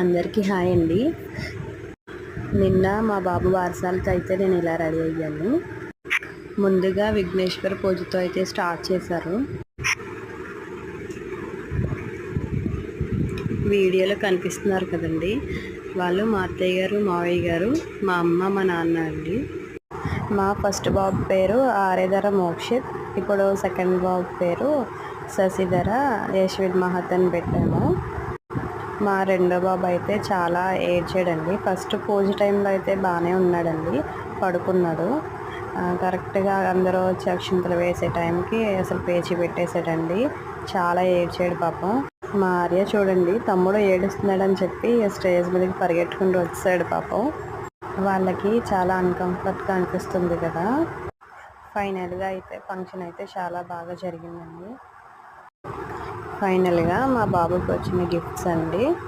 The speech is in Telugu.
అందరికీ హాయ్ అండి. నిన్న మా బాబు వారసాలతో అయితే నేను ఇలా రెడీ అయ్యాను. ముందుగా విఘ్నేశ్వర పూజతో అయితే స్టార్ట్ చేశారు. వీడియోలో కనిపిస్తున్నారు కదండి. వాళ్ళు మా అత్తయ్య గారు మావయ్య గారు మా అమ్మ మా నాన్న అండి. మా ఫస్ట్ బాబు పేరు ఆరేధర మోక్షిత్ ఇప్పుడు సెకండ్ బాబు పేరు శశిధర యశ్విద్ మహత్ అని పెట్టాము. మా రెండో బాబు అయితే చాలా ఏడ్చాడండి. ఫస్ట్ పూజ టైంలో అయితే బాగానే ఉన్నాడండి. పడుకున్నాడు. కరెక్ట్గా అందరూ వచ్చి అక్షింతలు వేసే టైంకి అసలు పేచి పెట్టేశాడండి. చాలా ఏడ్చాడు పాపం. మా ఆర్య చూడండి తమ్ముడు ఏడుస్తున్నాడని చెప్పి స్టేజ్ మీదకి పరిగెట్టుకుంటూ వచ్చాడు పాపం. వాళ్ళకి చాలా అన్కంఫర్ట్గా అనిపిస్తుంది కదా. ఫైనల్గా అయితే ఫంక్షన్ అయితే చాలా బాగా జరిగిందండి. ఫైనల్గా మా బాబుకి వచ్చిన గిఫ్ట్స్ అండి.